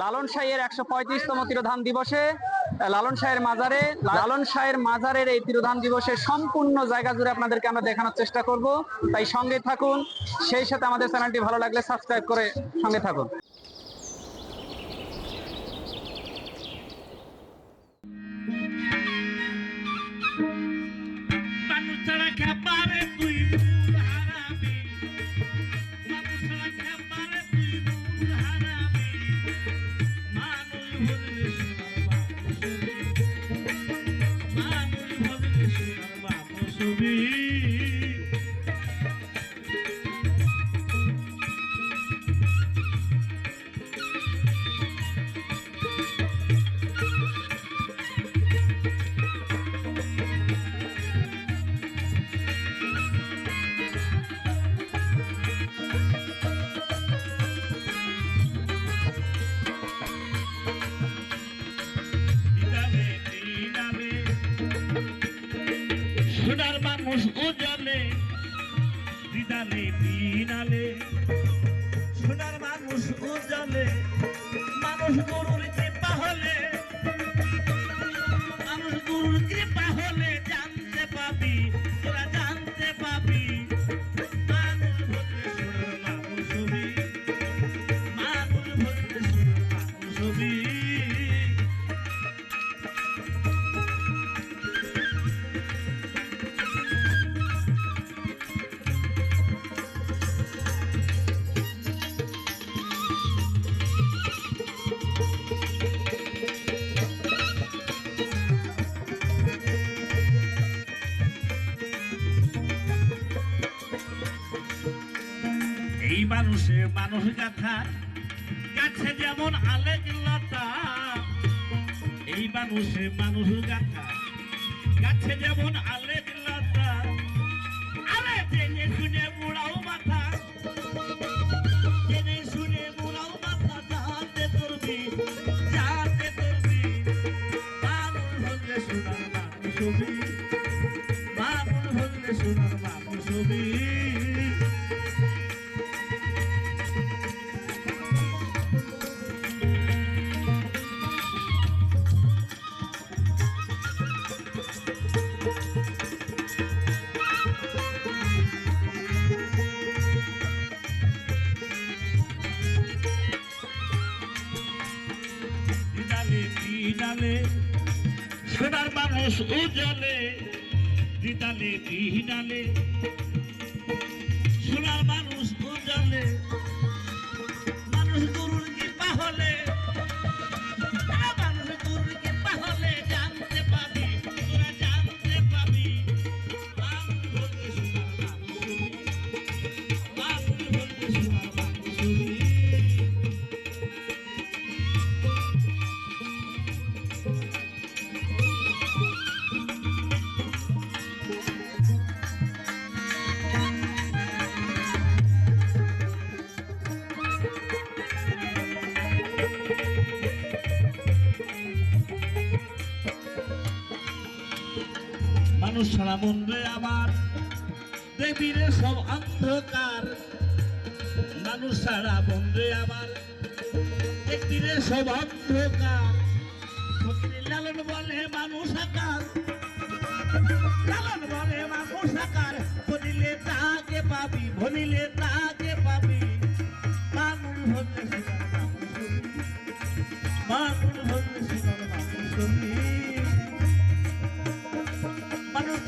লালন শাহের একশো পঁয়ত্রিশতম তিরোধান দিবসে, লালন শাহের মাজারে। লালন শাহের মাজারের এই তিরোধান সম্পূর্ণ জায়গা জুড়ে আপনাদেরকে আমরা দেখানোর চেষ্টা করব। তাই সঙ্গে থাকুন, সেই সাথে আমাদের চ্যানেলটি ভালো লাগলে সাবস্ক্রাইব করে সঙ্গে থাকুন। দিদালে দিনালে সোনার মানুষ উজালে মানুষ গরুর মানুষে গাথা গাছে যেমন আলেক লতা এই মানুষে মানুষ গাথা। গাছে যেমন মানুষ উজালে দিদালে দিহিনালে সোনার মানুষ উজলে মানুষ ছাড়া মনরে আমার দেবীরে সব অন্ধকার। মানুষ ছাড়া মনরে আমার দেবীরে সব অন্ধকার। লালন বলে মানুষ আকার। লালন বলে মানুষ আকার। বলিলে তাকে পাবি, বলিলে তাকে পাবি।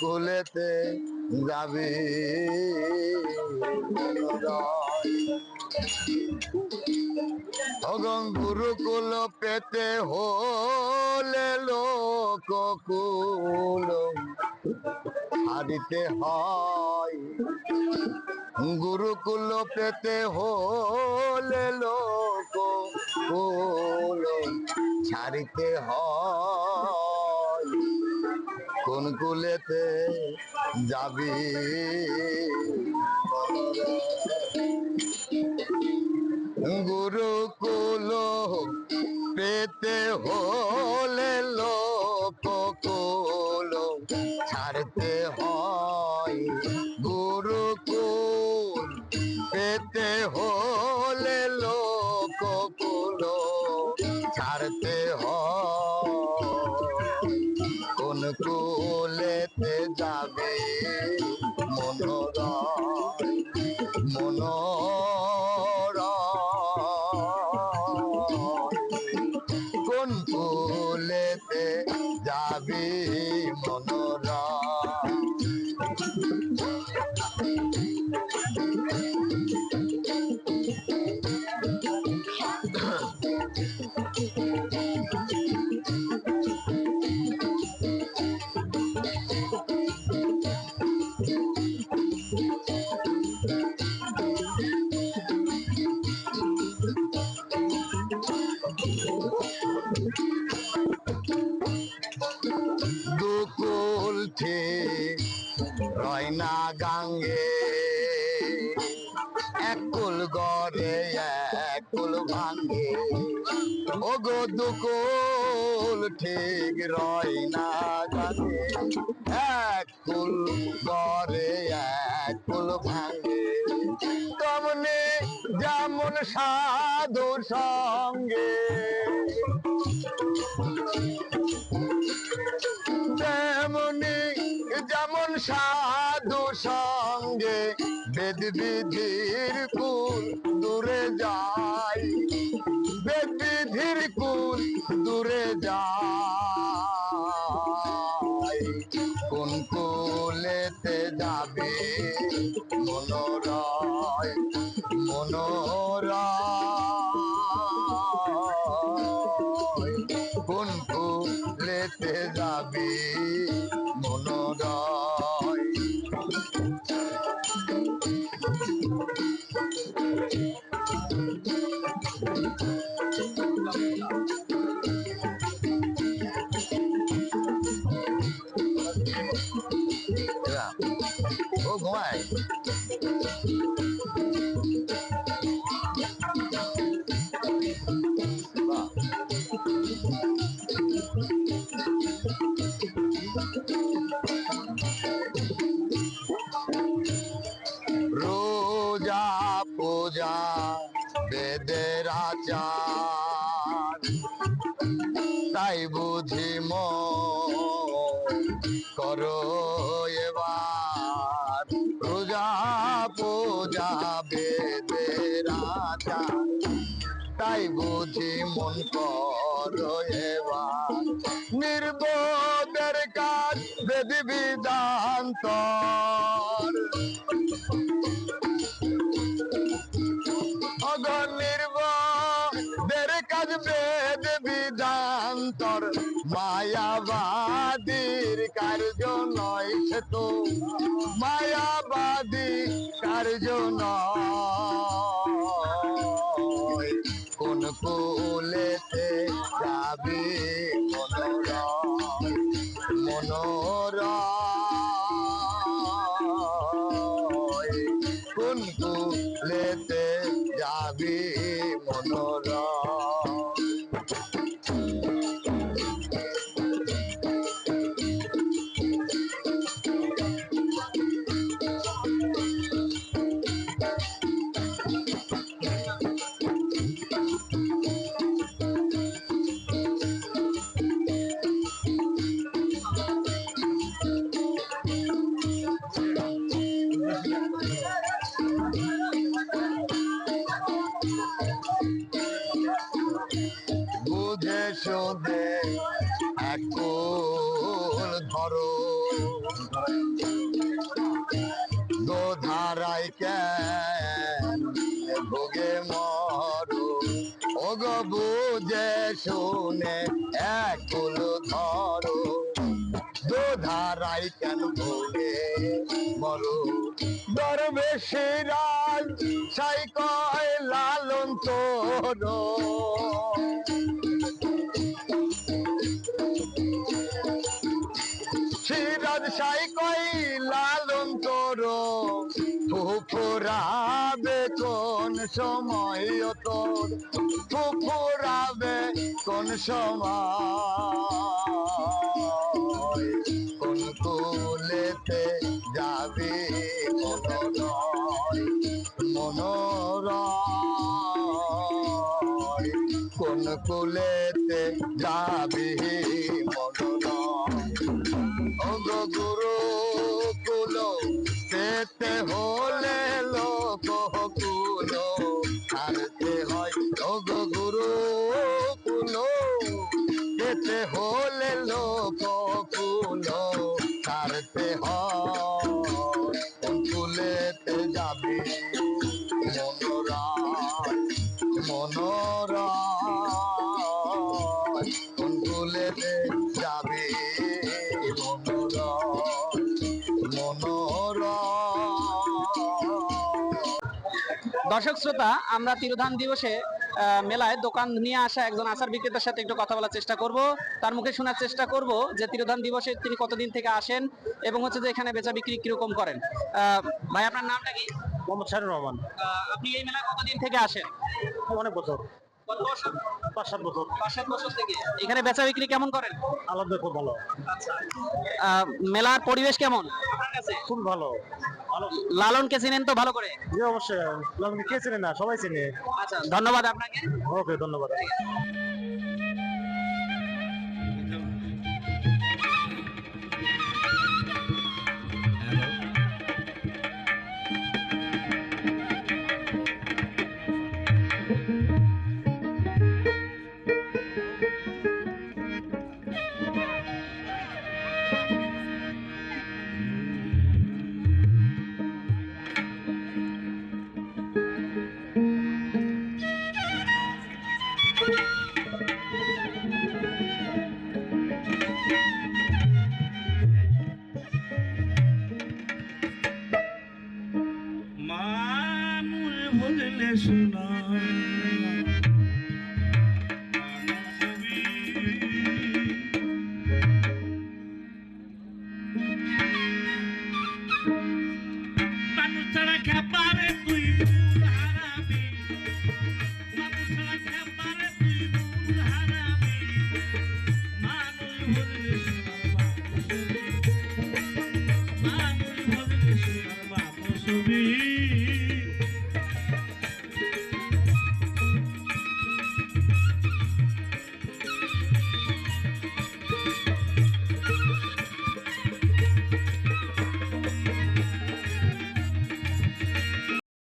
কুলেতে যাবি অগং গুরুকুল পেতে হলে লোক কুল হারিতে হয়। গুরুকুল পেতে হলে লোক কুল ছাড়িতে হয়। কোন কুলেতে যাবি? গুরুকুল পেতে হলে লোক মনোরা ও গো দুকুল ঠিক রয় না গাঙ্গে একুল গড়ে একুল ভাঙ্গে তমনে যেমন সাধু সঙ্গে। তেমনি যেমন সাধু সঙ্গে বেদ বিধির কুল দূরে যায়। বেদ বিধির কুল দূরে যায়। dog. বেদের আচার তাই বুঝি মন এবার। নির্বোধের কাজ বেদি বিধান্তর অগনির্বের কাজ বেদ বিধান্তর মায়াবাদীর কার্য নয় সে তো। মায়াবাদী কার্য নয় কোন কুলেতে যাবি মনোরয় দোধারাই কেন ভোগে মরো দরবেশে রাজ সাই কয় লালন তোরো। সিরাজ সাই কই লালন তোর। ফুফুরাবে কোন সময় কোন সময় কোন কুলেতে যাবি মনোরয় কোন কুলেতে যাবি মনোরয় ওগো গুরু কুলো পেতে হলে দর্শক শ্রোতা আমরা তিরোধান দিবসে মেলায় দোকান নিয়ে আসা একজন আচার বিক্রেতার সাথে একটু কথা বলার চেষ্টা করব। তার মুখে শোনার চেষ্টা করব যে তিরোধান দিবসে তিনি কতদিন থেকে আসেন এবং হচ্ছে যে এখানে বেচা বিক্রি কীরকম করেন। ভাই আপনার নামটা কি? মোহাম্মদ শাহরুর রহমান। আপনি এই মেলায় কতদিন থেকে আসেন? অনেক বছর। এখানে বেচা বিক্রি কেমন করেন? আলাদা খুব ভালো। আহ, মেলার পরিবেশ কেমন? খুব ভালো। লালনকে চিনেন তো ভালো করে? জি অবশ্যই। লালনকে কে চেনে না সবাই চেনে। আচ্ছা ধন্যবাদ আপনাকে। ওকে ধন্যবাদ। imagine I